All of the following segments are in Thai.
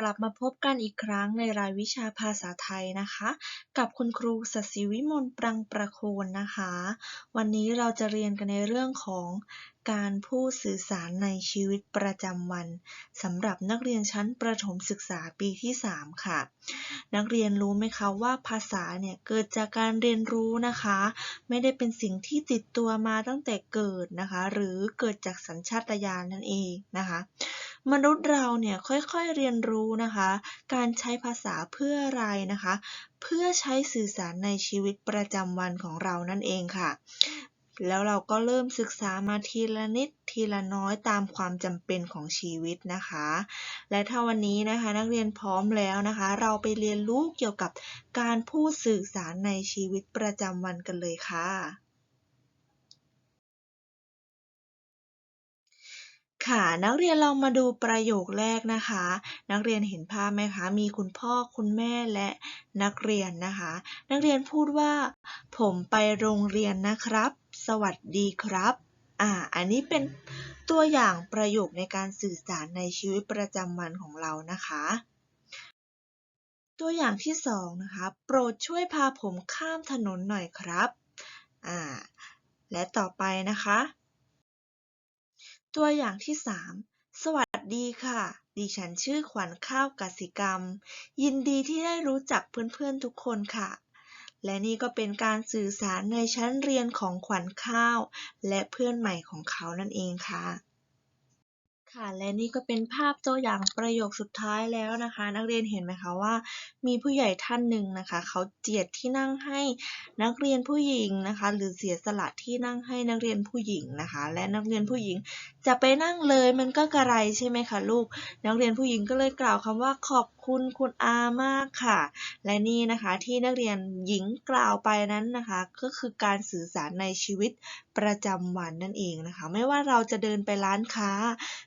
กลับมาพบกันอีกครั้งในรายวิชาภาษาไทยนะคะ กับคุณครูศศิวิมลปรังประโคนนะคะ วันนี้เราจะเรียนกันในเรื่องของการพูดสื่อสารในชีวิตประจำวันสำหรับนักเรียนชั้นประถมศึกษาปีที่ 3 ค่ะ นักเรียนรู้ไหมคะว่าภาษาเนี่ยเกิดจากการเรียนรู้นะคะ ไม่ได้เป็นสิ่งที่ติดตัวมาตั้งแต่เกิดนะคะ หรือเกิดจากสัญชาตญาณนั่นเองนะคะ มนุษย์เราเนี่ยค่อยๆเรียนรู้นะคะ การใช้ภาษาเพื่ออะไรนะคะ เพื่อใช้สื่อสารในชีวิตประจำวันของเรานั่นเองค่ะแล้วเราก็เริ่มศึกษามาทีละนิดทีละน้อยตามความจำเป็นของชีวิตนะคะ และถ้าวันนี้นะคะนักเรียนพร้อมแล้วนะคะ เราไปเรียนรู้เกี่ยวกับการพูดสื่อสารในชีวิตประจำวันกันเลยค่ะ ค่ะนักเรียนลองมาดูประโยคแรกนะคะ นักเรียนเห็นภาพไหมคะมีคุณพ่อคุณแม่และนักเรียนนะคะ นักเรียนพูดว่า ผมไปโรงเรียนนะครับ สวัสดีครับ อ่า อันนี้เป็นตัวอย่างประโยคในการสื่อสารในชีวิตประจำวันของเรานะคะ ตัวอย่างที่สองนะคะ โปรดช่วยพาผมข้ามถนนหน่อยครับ อ่า และต่อไปนะคะ ตัวอย่างที่ 3 สวัสดีค่ะ ดิฉันชื่อขวัญข้าวกสิกรรม ยินดีที่ได้รู้จักเพื่อนๆทุกคนค่ะ และนี่ก็เป็นการสื่อสารในชั้นเรียนของขวัญข้าว และเพื่อนใหม่ของเขานั่นเองค่ะ ค่ะ และนี่ก็เป็นภาพตัวอย่างประโยคสุดท้ายแล้วนะคะ นักเรียนเห็นไหมคะว่า มีผู้ใหญ่ท่านหนึ่งนะคะ เขาเจียดที่นั่งให้นักเรียนผู้หญิงนะคะ หรือเสียสละที่นั่งให้นักเรียนผู้หญิงนะคะ และนักเรียนผู้หญิงจะไปนั่งเลยมันก็กระไรใช่ไหมคะลูก นักเรียนผู้หญิงก็เลยกล่าวคำว่าขอบคุณคุณอามากค่ะ และนี่นะคะที่นักเรียนหญิงกล่าวไปนั้นนะคะ ก็คือการสื่อสารในชีวิตประจำวันนั่นเองนะคะ ไม่ว่าเราจะเดินไปร้านค้า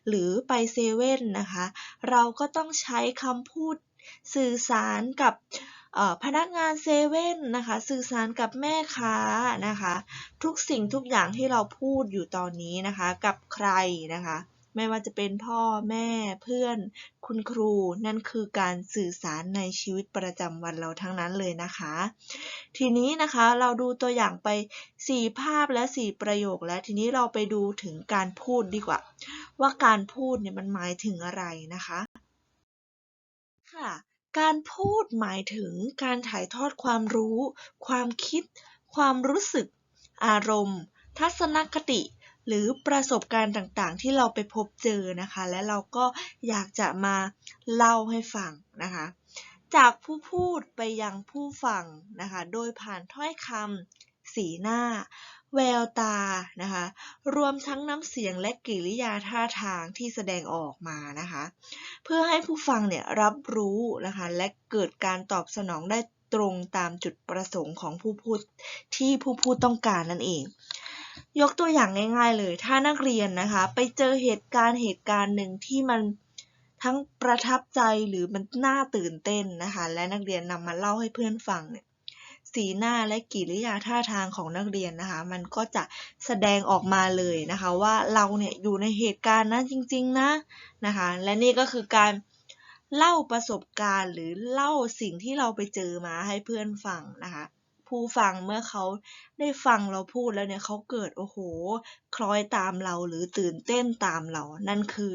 หรือไปเซเว่นนะคะ เราก็ต้องใช้คำพูดสื่อสารกับ พนักงานเซเว่นนะคะ สื่อสารกับแม่ค้านะคะ ทุกสิ่งทุกอย่างที่เราพูดอยู่ตอนนี้นะคะ กับใครนะคะ ไม่ว่าจะเป็นพ่อแม่เพื่อนคุณครูนั่นคือการสื่อสารในชีวิตประจำวันเราทั้งนั้นเลยนะคะ ทีนี้นะคะเราดูตัวอย่างไป 4 ภาพและ 4 ประโยคแล้วทีนี้เราไปดูถึงการพูดดีกว่า ว่าการพูดเนี่ยมันหมายถึงอะไรนะคะค่ะ การพูดหมายถึงการถ่ายทอดความรู้ ความคิด ความรู้สึก อารมณ์ ทัศนคติ หรือประสบการณ์ต่างๆ ที่เราไปพบเจอนะคะ และเราก็อยากจะมาเล่าให้ฟังนะคะ จากผู้พูดไปยังผู้ฟังนะคะ โดยผ่านถ้อยคำสีหน้า แววตานะคะ รวมทั้งน้ำเสียงและกิริยาท่าทางที่แสดงออกมานะคะ เพื่อให้ผู้ฟังเนี่ยรับรู้นะคะ และเกิดการตอบสนองได้ตรงตามจุดประสงค์ของผู้พูดที่ผู้พูดต้องการนั่นเอง ยกตัวอย่างง่าย ๆ เลย ถ้านักเรียนนะคะ ไปเจอเหตุการณ์เหตุการณ์หนึ่งที่มันทั้งประทับใจหรือมันน่าตื่นเต้นนะคะ และนักเรียนนำมาเล่าให้เพื่อนฟังเนี่ย สีหน้าและกิริยาท่าทางของนักเรียนนะคะ มันก็จะแสดงออกมาเลยนะคะ ว่าเราเนี่ยอยู่ในเหตุการณ์นั้นจริง ๆ นะนะคะ และนี่ก็คือการเล่าประสบการณ์หรือเล่าสิ่งที่เราไปเจอมาให้เพื่อนฟังนะคะ ผู้ฟังเมื่อเขาได้ฟังเราพูดแล้วเนี่ยเขาเกิดโอ้โห คล้อยตามเราหรือตื่นเต้นตามเรา นั่นคือ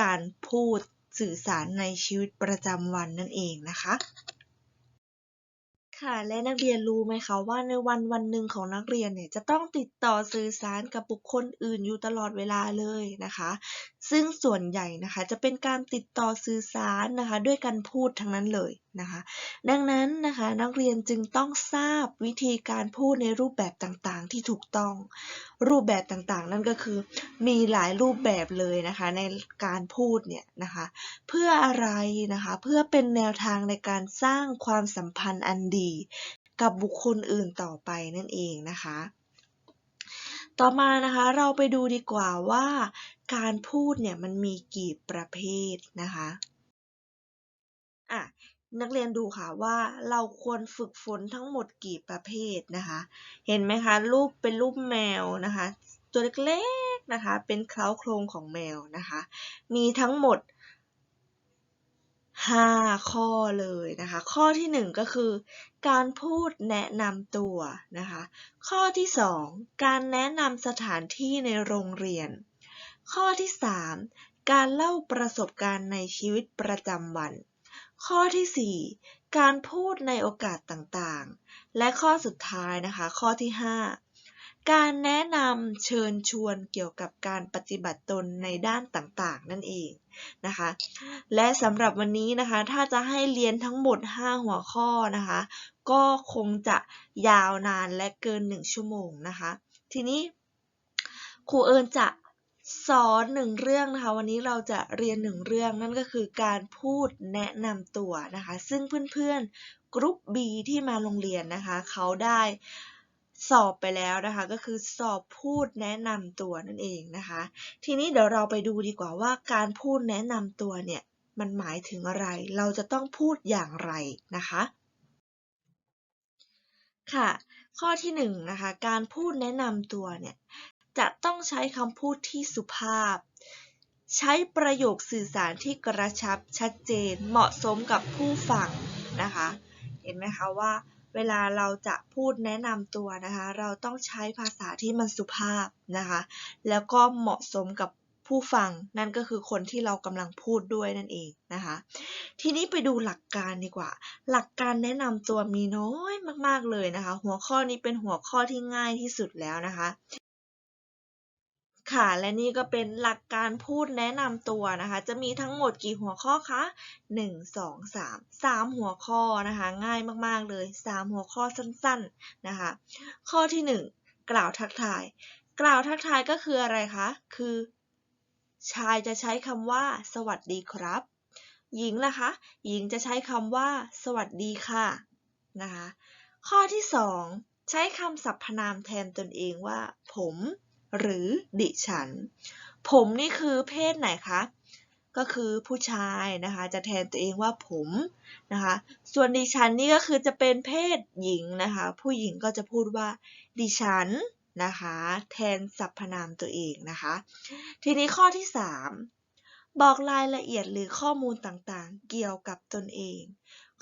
การพูดสื่อสารในชีวิตประจำวันนั่นเองนะคะ ค่ะและนักเรียนรู้ไหมคะว่าในวันวันหนึ่งของนักเรียนเนี่ยจะต้องติดต่อสื่อสารกับบุคคลอื่นอยู่ตลอดเวลาเลยนะคะ ซึ่งส่วนใหญ่นะคะจะเป็นการติดต่อสื่อสารนะคะด้วยการพูดทั้งนั้นเลยนะคะ ดังนั้นนะคะนักเรียนจึงต้องทราบวิธีการพูดในรูปแบบต่างๆ ที่ถูกต้อง รูปแบบต่างๆ นั่นก็คือ มีหลายรูปแบบเลยนะคะในการพูดเนี่ยนะคะเพื่ออะไรนะคะเพื่อเป็นแนวทางในการสร้างความสัมพันธ์อันดี กับบุคคลอื่นต่อไปนั่นเองนะคะต่อมานะคะเราไปดูดีกว่าว่า การพูดเนี่ยมันมีกี่ประเภทนะคะอะนักเรียนดูค่ะว่าเราควรฝึกฝนทั้งหมดกี่ประเภทนะคะ เห็นไหมคะรูปเป็นรูปแมวนะคะ ตัวเล็กๆนะคะ เป็นเคล้าโครงของแมวนะคะ มีทั้งหมด 5 ข้อเลยนะคะ ข้อที่ 1 ก็คือ การพูดแนะนำตัวนะคะ ข้อที่ 2 การแนะนำสถานที่ในโรงเรียน ข้อที่ 3 การเล่าประสบการณ์ในชีวิตประจำวัน ข้อที่ 4 การพูดในโอกาสต่างๆ และข้อสุดท้ายนะคะ ข้อที่ 5 การแนะนำเชิญชวนเกี่ยวกับการปฏิบัติตนในด้านต่างๆ นั่นเองนะคะ และสำหรับวันนี้นะคะ ถ้าจะให้เรียนทั้งหมด 5 หัวข้อนะคะ ก็คงจะยาวนานและเกิน 1 ชั่วโมงนะคะ ทีนี้ครูเอิญจะ สอนหนึ่งเรื่องนะคะ วันนี้เราจะเรียนหนึ่งเรื่องนั่นก็คือการพูดแนะนำตัวนะคะ ซึ่งเพื่อนๆกรุ๊ป B ที่มาโรงเรียนนะคะ เขาได้สอบไปแล้วนะคะ ก็คือสอบพูดแนะนำตัวนั่นเองนะคะ ทีนี้เดี๋ยวเราไปดูดีกว่าว่าการพูดแนะนำตัวเนี่ยมันหมายถึงอะไร เราจะต้องพูดอย่างไรนะคะ ค่ะ ข้อที่หนึ่งนะคะ การพูดแนะนำตัวเนี่ย จะต้องใช้คำพูดที่สุภาพ ใช้ประโยคสื่อสารที่กระชับชัดเจนเหมาะสมกับผู้ฟังนะคะ เห็นไหมคะว่า เวลาเราจะพูดแนะนำตัวนะคะ เราต้องใช้ภาษาที่มันสุภาพนะคะ แล้วก็เหมาะสมกับผู้ฟังนั่นก็คือคนที่เรากำลังพูดด้วยนั่นเองนะคะ ทีนี้ไปดูหลักการดีกว่า หลักการแนะนำตัวมีน้อยมากๆเลยนะคะ หัวข้อนี้เป็นหัวข้อที่ง่ายที่สุดแล้วนะคะ ค่ะ และนี่ก็เป็นหลักการพูดแนะนำตัวนะคะ จะมีทั้งหมดกี่หัวข้อคะ 1 2 3 3 หัวข้อนะคะ ง่ายมากๆเลย 3 หัวข้อสั้นๆนะคะ ข้อที่ 1 กล่าวทักทาย กล่าวทักทายก็คืออะไรคะ คือ ชายจะใช้คำว่า สวัสดีครับ หญิงล่ะคะ หญิงจะใช้คำว่า สวัสดีค่ะนะคะ ข้อที่ 2 ใช้คำสรรพนามแทนตนเองว่า ผม หรือดิฉัน ผมนี่คือเพศไหนคะ ก็คือผู้ชายนะคะ จะแทนตัวเองว่าผมนะคะ ส่วนดิฉันนี่ก็คือจะเป็นเพศหญิงนะคะ ผู้หญิงก็จะพูดว่าดิฉันนะคะ แทนสรรพนามตัวเองนะคะ ทีนี้ข้อที่ 3 บอกรายละเอียดหรือข้อมูลต่างๆ เกี่ยวกับตนเอง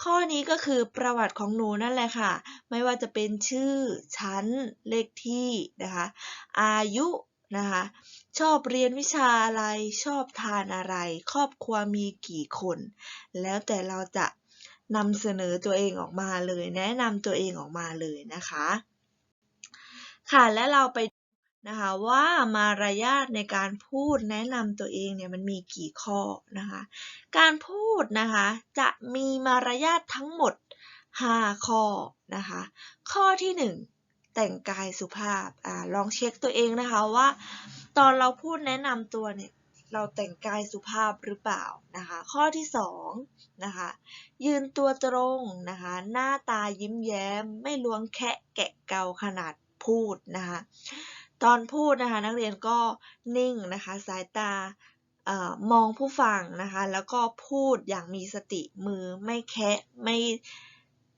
ข้อนี้ก็คือประวัติของหนูนั่นแหละค่ะ ไม่ว่าจะเป็นชื่อ ชั้น เลขที่นะคะ อายุนะคะ ชอบเรียนวิชาอะไร ชอบทานอะไร ครอบครัวมีกี่คน แล้วแต่เราจะนำเสนอตัวเองออกมาเลย แนะนำตัวเองออกมาเลยนะคะ ค่ะ และเราไป นะคะว่ามารยาทในการพูดแนะนำตัวเองเนี่ยมันมีกี่ข้อนะคะ การพูดนะคะจะมีมารยาททั้งหมด 5 ข้อนะคะ ข้อที่ 1 แต่งกายสุภาพอ่าลองเช็คตัวเองนะคะว่า ตอนเราพูดแนะนำตัวเนี่ยเราแต่งกายสุภาพหรือเปล่านะคะ ข้อที่2นะคะยืนตัวตรงนะคะหน้าตายิ้มแย้มไม่ล้วงแคะแกะเกาขนาดพูดนะคะ ตอนพูดนะคะ นักเรียนก็นิ่งนะคะ สายตาอมองผู้ฟังนะคะ แล้วก็พูดอย่างมีสติมือไม่แคะไม่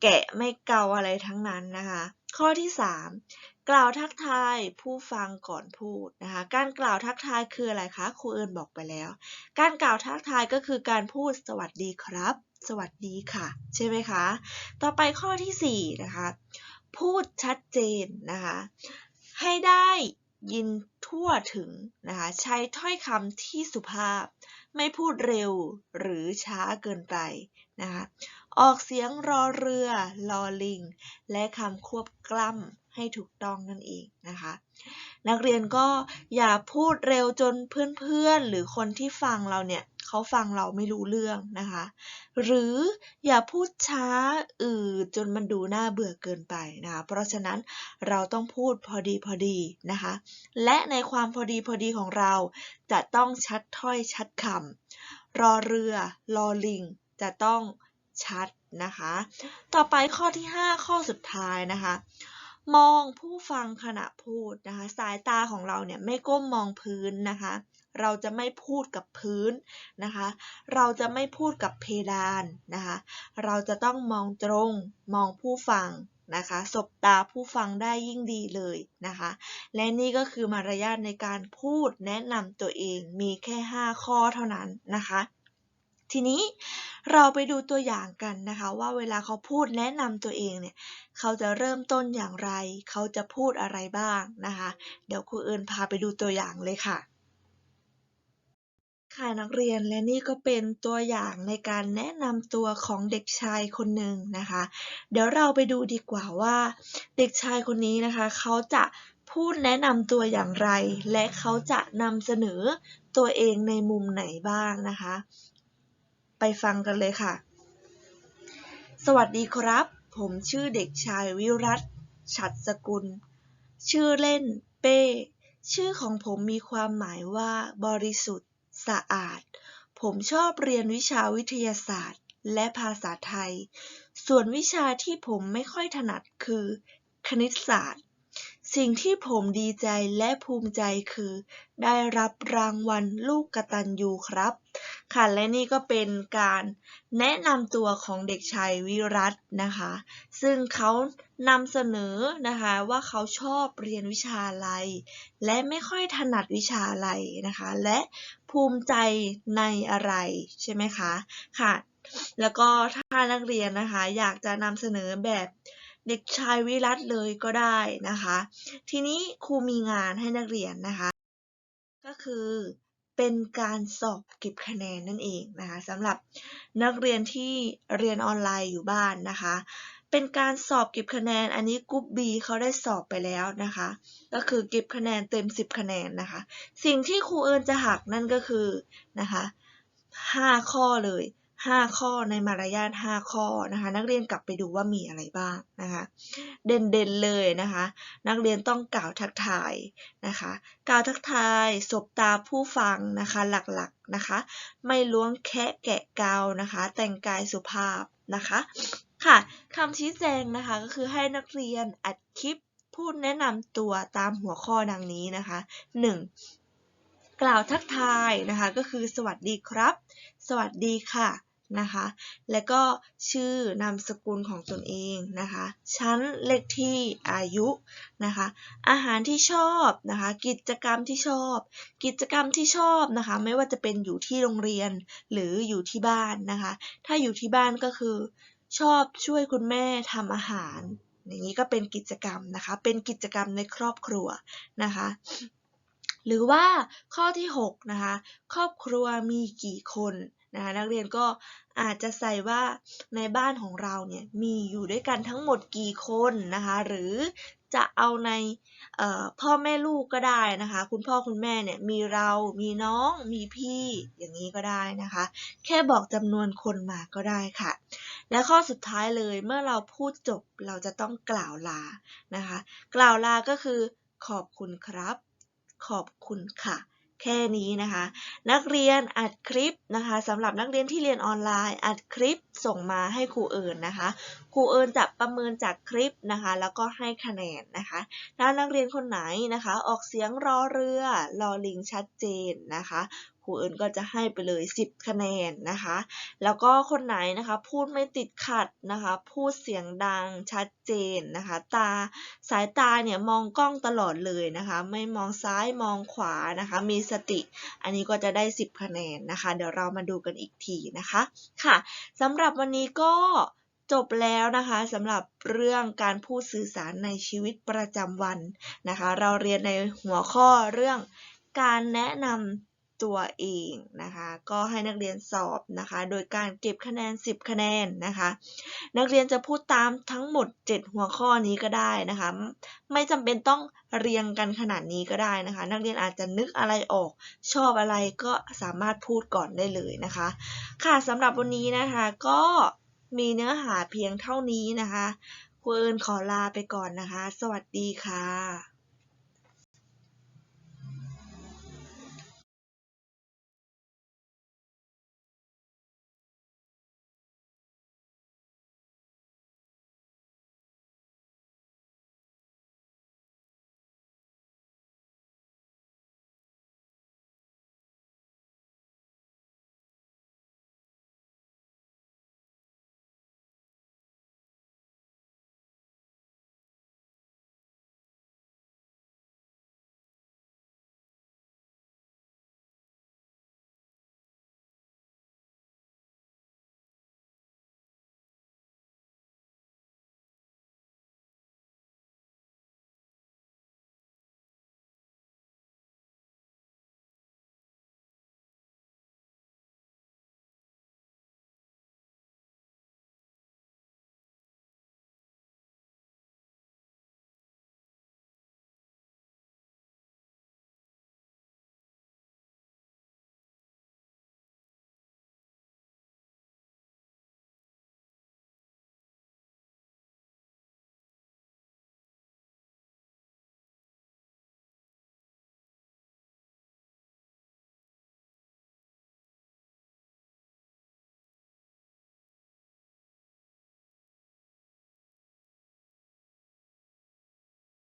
แกะไม่เกาอะไรทั้งนั้นนะคะ ข้อที่ 3 กล่าวทักทายผู้ฟังก่อนพูดนะคะ การกล่าวทักทายคืออะไรคะครูเอิญบอกไปแล้ว การกล่าวทักทายก็คือการพูดสวัสดีครับ สวัสดีค่ะ ใช่ไหมคะ ต่อไปข้อที่4นะคะพูดชัดเจนนะคะ ให้ได้ยินทั่วถึงนะคะใช้ถ้อยคำที่สุภาพ ไม่พูดเร็วหรือช้าเกินไปนะคะ ออกเสียงรอเรือ ลอลิง และคำควบกล้ำให้ถูกต้องนั่นเองนะคะ นักเรียนก็อย่าพูดเร็วจนเพื่อนๆ หรือคนที่ฟังเราเนี่ยเขาฟังเราไม่รู้เรื่องนะคะ หรืออย่าพูดช้าอืดจนมันดูน่าเบื่อเกินไปนะคะ เพราะฉะนั้นเราต้องพูดพอดีพอดีนะคะ และในความพอดีพอดีของเราจะต้องชัดถ้อยชัดคำรอเรือรอลิง จะต้อง ชัดนะคะ ต่อไปข้อที่ 5 ข้อสุดท้ายนะคะ มองผู้ฟังขณะพูดนะคะ สายตาของเราเนี่ยไม่ก้มมองพื้นนะคะ เราจะไม่พูดกับพื้นนะคะ เราจะไม่พูดกับเพดานนะคะ เราจะต้องมองตรงมองผู้ฟังนะคะสบตาผู้ฟังได้ยิ่งดีเลยนะคะ และนี่ก็คือมารยาทในการพูดแนะนำตัวเองมีแค่ 5 ข้อเท่านั้นนะคะ ทีนี้เราไปดูตัวอย่างกันนะคะ ว่าเวลาเขาพูดแนะนำตัวเองเนี่ยเขาจะเริ่มต้นอย่างไร เขาจะพูดอะไรบ้างนะคะ เดี๋ยวครูเอิญพาไปดูตัวอย่างเลยค่ะ ค่ะนักเรียนและนี่ก็เป็นตัวอย่างในการแนะนำตัวของเด็กชายคนหนึ่งนะคะ เดี๋ยวเราไปดูดีกว่าว่า เด็กชายคนนี้นะคะ เขาจะพูดแนะนำตัวอย่างไร และเขาจะนำเสนอตัวเองในมุมไหนบ้างนะคะ ไปฟังกันเลยค่ะ สวัสดีครับ ผมชื่อเด็กชายวิรัตฉัตรสกุล ชื่อเล่นเป้ ชื่อของผมมีความหมายว่า บริสุทธิ์ สะอาด ผมชอบเรียนวิชาวิทยาศาสตร์ และภาษาไทย ส่วนวิชาที่ผมไม่ค่อยถนัดคือ คณิตศาสตร์ สิ่งที่ผมดีใจและภูมิใจคือ ได้รับรางวัลลูกกตัญญูครับ ค่ะและนี่ก็เป็นการแนะนำตัวของเด็กชายวิรัตนะคะ ซึ่งเขานำเสนอนะคะว่าเขาชอบเรียนวิชาอะไร และไม่ค่อยถนัดวิชาอะไรนะคะ และภูมิใจในอะไรใช่ไหมคะค่ะ แล้วก็ถ้านักเรียนนะคะ อยากจะนำเสนอแบบ เด็กชายวิรัตเลยก็ได้นะคะ ทีนี้ครูมีงานให้นักเรียนนะคะ ก็คือเป็นการสอบเก็บคะแนนนั่นเองนะคะสำหรับนักเรียนที่เรียนออนไลน์อยู่บ้านนะคะ เป็นการสอบเก็บคะแนนอันนี้กรุ๊ป B เขาได้สอบไปแล้วนะคะ ก็คือเก็บคะแนนเต็ม 10 คะแนนนะคะ สิ่งที่ครูเอิญจะหักนั่นก็คือนะคะ5ข้อเลย 5 ข้อในมารยาท5ข้อนะคะ นักเรียนกลับไปดูว่ามีอะไรบ้างนะคะ เด่นๆเลยนะคะ นักเรียนต้องกล่าวทักทายนะคะ กล่าวทักทายสบตาผู้ฟังนะคะหลักๆนะคะ ไม่ล้วงแคะแกะกาวนะคะ แต่งกายสุภาพนะคะค่ะคำชี้แจงนะคะก็คือให้นักเรียนอัดคลิปพูดแนะนำตัวตามหัวข้อดังนี้นะคะ 1. กล่าวทักทายนะคะ ก็คือสวัสดีครับ สวัสดีค่ะ นะคะ และก็ชื่อนามสกุลของตนเองนะคะ ชั้นเลขที่อายุนะคะ อาหารที่ชอบนะคะ กิจกรรมที่ชอบ กิจกรรมที่ชอบนะคะ ไม่ว่าจะเป็นอยู่ที่โรงเรียนหรืออยู่ที่บ้านนะคะ ถ้าอยู่ที่บ้านก็คือชอบช่วยคุณแม่ทำอาหาร อย่างนี้ก็เป็นกิจกรรมนะคะ เป็นกิจกรรมในครอบครัวนะคะ หรือว่าข้อที่ 6 นะคะ ครอบครัวมีกี่คน นะคะนักเรียนก็อาจจะใส่ว่าในบ้านของเราเนี่ยมีอยู่ด้วยกันทั้งหมดกี่คนนะคะหรือจะเอาในพ่อแม่ลูกก็ได้นะคะ คุณพ่อคุณแม่เนี่ยมีเรามีน้องมีพี่อย่างนี้ก็ได้นะคะ แค่บอกจำนวนคนมาก็ได้ค่ะ และข้อสุดท้ายเลยเมื่อเราพูดจบเราจะต้องกล่าวลานะคะ กล่าวลาก็คือขอบคุณครับ ขอบคุณค่ะ แค่นี้นะคะ นักเรียนอัดคลิปนะคะสำหรับนักเรียนที่เรียนออนไลน์ อัดคลิปส่งมาให้ครูเอิญนะคะ ครูเอิญจะประเมินจากคลิปนะคะ แล้วก็ให้คะแนนนะคะถ้านักเรียนคนไหนนะคะ ออกเสียงรอเรือรอลิงชัดเจนนะคะครูเอิญก็จะให้ไปเลย 10 คะแนนนะคะ แล้วก็คนไหนนะคะพูดไม่ติดขัดนะคะ พูดเสียงดังชัดเจนนะคะ ตาสายตาเนี่ยมองกล้องตลอดเลยนะคะ ไม่มองซ้ายมองขวานะคะ มีสติ อันนี้ก็จะได้ 10 คะแนนนะคะ เดี๋ยวเรามาดูกันอีกทีนะคะ ค่ะสำหรับวันนี้ก็ จบแล้วนะคะสำหรับเรื่องการพูดสื่อสารในชีวิตประจำวันนะคะ เราเรียนในหัวข้อเรื่องการแนะนำตัวเองนะคะ ก็ให้นักเรียนสอบนะคะ โดยการเก็บคะแนน 10 คะแนนนะคะ นักเรียนจะพูดตามทั้งหมด 7 หัวข้อนี้ก็ได้นะคะ ไม่จำเป็นต้องเรียงกันขนาดนี้ก็ได้นะคะ นักเรียนอาจจะนึกอะไรออก ชอบอะไรก็สามารถพูดก่อนได้เลยนะคะ ค่ะสำหรับวันนี้นะคะก็ มีเนื้อหาเพียงเท่านี้นะคะคุณขอลาไปก่อนนะคะ สวัสดีค่ะ